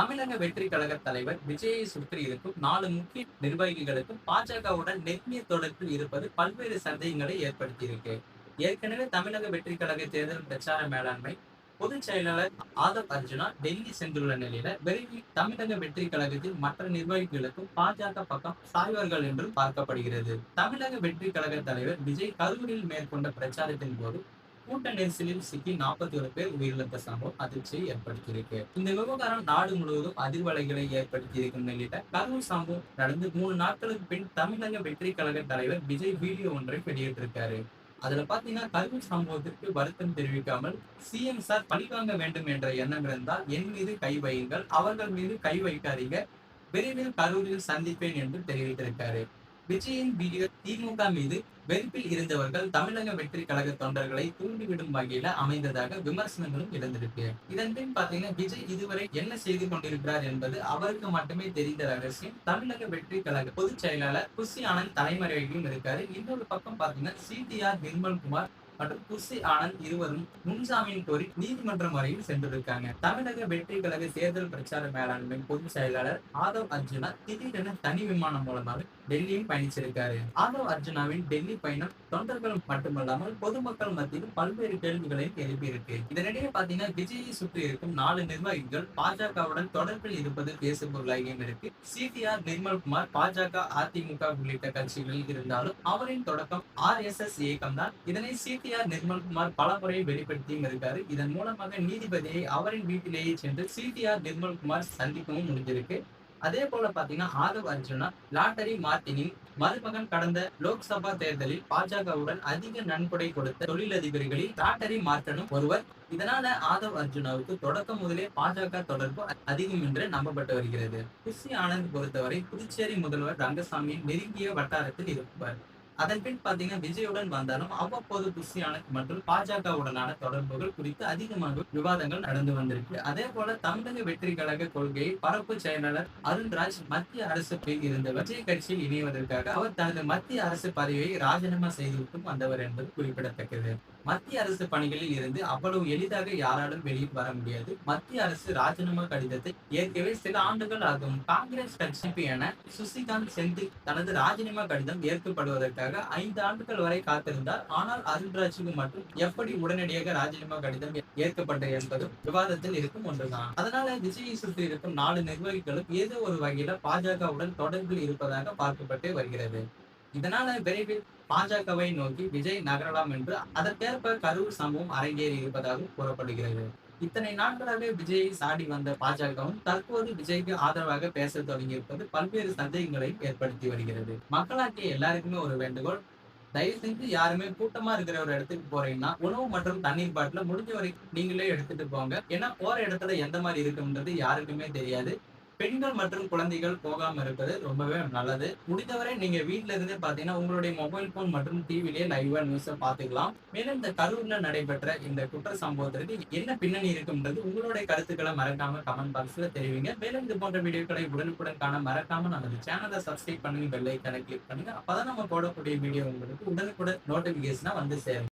தமிழக வெற்றி கழக தலைவர் விஜயை சுற்றி இருக்கும் நாலு முக்கிய நிர்வாகிகளுக்கும் பாஜகவுடன் நெருங்கிய தொடர்பில் இருப்பது பல்வேறு சந்தேகங்களை ஏற்படுத்தியிருக்கு. ஏற்கனவே தமிழக வெற்றி கழக தேர்தல் பிரச்சார மேலாண்மை பொதுச் செயலாளர் ஆதவ் அர்ஜுனா டெல்லி சென்றுள்ள நிலையில விரைவில் தமிழக வெற்றி கழகத்தில் மற்ற நிர்வாகிகளுக்கும் பாஜக பக்கம் சாய்வார்கள் என்றும் பார்க்கப்படுகிறது. தமிழக வெற்றி கழக தலைவர் விஜய் கரூரில் மேற்கொண்ட பிரச்சாரத்தின் போது கூட்ட நெரிசலில் சிக்கி நாற்பத்தி ஒரு பேர் உயிரிழந்த சம்பவம் அதிர்ச்சியை ஏற்படுத்தியிருக்கு. இந்த விவகாரம் நாடு முழுவதும் அதிர்வலைகளை ஏற்படுத்தியிருக்கும் நிலையில கரூர் சம்பவம் நடந்து மூணு நாட்களுக்கு பின் தமிழக வெற்றி கழக தலைவர் விஜய் வீடியோ ஒன்றை வெளியிட்டிருக்காரு. அதுல பாத்தீங்கன்னா கரூர் சம்பவத்திற்கு வருத்தம் தெரிவிக்காமல் சிஎம் சார் பழிவாங்க வேண்டும் என்ற எண்ணம் இருந்தால் என் மீது கை வையுங்கள் அவர்கள் மீது கை வைக்காதீங்க விரைவில் கரூரில் சந்திப்பேன் என்று தெரிவித்திருக்காரு. விஜயின் வீடியோ திமுக மீது வெறுப்பில் இருந்தவர்கள் தமிழக வெற்றி கழக தொண்டர்களை தூண்டிவிடும் வகையில அமைந்ததாக விமர்சனங்களும் எழுந்திருக்கு. இதன் பின் பாத்தீங்கன்னா விஜய் இதுவரை என்ன செய்து கொண்டிருக்கிறார் என்பது அவருக்கு மட்டுமே தெரிந்த ரகசியம். தமிழக வெற்றி கழக பொதுச் செயலாளர் குஷி ஆனந்த் தலைமறைவிலும் இருக்காரு. இன்னொரு பக்கம் பாத்தீங்கன்னா சிடிஆர் நிர்மல்குமார் மற்றும் குஷி ஆனந்த் இருவரும் முன்ஜாமீன் கோரி நீதிமன்றம் வரையில் சென்றிருக்காங்க. தமிழக வெற்றி கழக தேர்தல் பிரச்சார மேலாண்மை பொதுச் செயலாளர் ஆதவ் அர்ஜுனா திடீரென தனி விமானம் மூலமாக டெல்லியும் பயணிச்சிருக்காரு. ஆதவ் அர்ஜுனாவின் டெல்லி பயணம் தொண்டர்கள் மட்டுமல்லாமல் பொதுமக்கள் மத்தியில் பல்வேறு கேள்விகளையும் எழுப்பியிருக்கு. இதனிடையே பாத்தீங்கன்னா விஜயை சுற்றி இருக்கும் நாலு நிர்வாகிகள் பாஜகவுடன் தொடர்பில் இருப்பது பேசுபொருளாகியும் இருக்கு. சிடிஆர் நிர்மல்குமார் பாஜக அதிமுக உள்ளிட்ட கட்சிகளில் இருந்தாலும் அவரின் தொடக்கம் ஆர் எஸ் எஸ் இயக்கம் தான் இதனை சிடிஆர் நிர்மல்குமார் பலமுறை வெளிப்படுத்தியும் இருக்காரு. இதன் மூலமாக நீதிபதியை அவரின் வீட்டிலேயே சென்று சிடிஆர் நிர்மல்குமார் சந்திக்கவும் முடிஞ்சிருக்கு. அதே போல பாத்தீங்கன்னா ஆதவ் அர்ஜுனா லாட்டரி மார்டினின் மருமகன் கடந்த லோக்சபா தேர்தலில் பாஜகவுடன் அதிக நன்கொடை கொடுத்த தொழிலதிபர்களில் லாட்டரி மார்டனும் ஒருவர். இதனால ஆதவ் அர்ஜுனாவுக்கு தொடக்கம் முதலே பாஜக தொடர்பு அதிகம் என்று நம்பப்பட்டு வருகிறது. குஷி ஆனந்த் பொறுத்தவரை புதுச்சேரி முதல்வர் ரங்கசாமியின் நெருங்கிய வட்டாரத்தில் இருப்பார். அதன் பின் பாத்தீங்கன்னா விஜயுடன் வந்தாலும் அவ்வப்போது குஷி மற்றும் பாஜகவுடனான தொடர்புகள் குறித்து அதிகமாக விவாதங்கள் நடந்து வந்திருக்கு. அதே போல தமிழக வெற்றி கழக கொள்கையை பரப்பு செயலாளர் அருண்ராஜ் மத்திய அரசு இருந்தவர். விஜய் கட்சியில் இணைவதற்காக அவர் தனது மத்திய அரசு பதவியை ராஜினாமா செய்துவிட்டும் வந்தவர் என்பது குறிப்பிடத்தக்கது. மத்திய அரசு பணிகளில் இருந்து அவ்வளவு எளிதாக யாராலும் வெளியில் வர முடியாது. மத்திய அரசு ராஜினாமா கடிதத்தை ஏற்கவே சில ஆண்டுகள் ஆகும். காங்கிரஸ் கட்சிப்பு என சுசிகாந்த் செந்தில் தனது ராஜினாமா கடிதம் ஏற்கப்படுவதற்காக ஐந்து ஆண்டுகள் வரை காத்திருந்தார். ஆனால் அருண்ராஜுக்கு மட்டும் எப்படி உடனடியாக ராஜினாமா கடிதம் ஏற்கப்பட்டது என்பதும் விவாதத்தில் இருக்கும் ஒன்றுதான். அதனால விஜயை சுற்றி இருக்கும் நாலு நிர்வாகிகளும் ஏதோ ஒரு வகையில பாஜகவுடன் தொடர்பில் இருப்பதாக பார்க்கப்பட்டு வருகிறது. இதனால விரைவில் பாஜகவை நோக்கி விஜய் நகரலாம் என்று அதற்கேற்ப கரூர் சம்பவம் அரங்கேறி இருப்பதாகவும் கூறப்படுகிறது. இத்தனை நாட்களாக விஜயை சாடி வந்த பாஜகவும் தற்போது விஜய்க்கு ஆதரவாக பேச தொடங்கியிருப்பது பல்வேறு சந்தேகங்களையும் ஏற்படுத்தி வருகிறது. மக்களாகிய எல்லாருக்குமே ஒரு வேண்டுகோள் தயவு செஞ்சு யாருமே கூட்டமா இருக்கிற ஒரு இடத்துக்கு போறீங்கன்னா உணவு மற்றும் தண்ணீர் பாட்டில முடிஞ்ச வரைக்கும் நீங்களே எடுத்துட்டு போங்க. ஏன்னா போற இடத்துல எந்த மாதிரி இருக்குன்றது யாருக்குமே தெரியாது. பெண்கள் மற்றும் குழந்தைகள் போகாம இருப்பது ரொம்பவே நல்லது. முடிந்தவரை நீங்க வீட்டுல இருந்தே பாத்தீங்கன்னா உங்களுடைய மொபைல் போன் மற்றும் டிவிலேயே லைவா நியூஸ பாத்துக்கலாம். மேலும் இந்த கரூர்ல நடைபெற்ற இந்த குற்ற சம்பவத்திற்கு என்ன பின்னணி இருக்குன்றது உங்களுடைய கருத்துக்களை மறக்காம கமெண்ட் பாக்ஸ்ல தெரிவிங்க. மேலும் இது போன்ற வீடியோக்களை உடனுக்குடன் காண மறக்காம நமது சேனலை சப்ஸ்கிரைப் பண்ணுங்க பெல் ஐக்கானை கிளிக் பண்ணுங்க. அப்பதான் நம்ம போடக்கூடிய வீடியோ உங்களுக்கு உடனுக்குடன் நோட்டிபிகேஷனா வந்து சேரும்.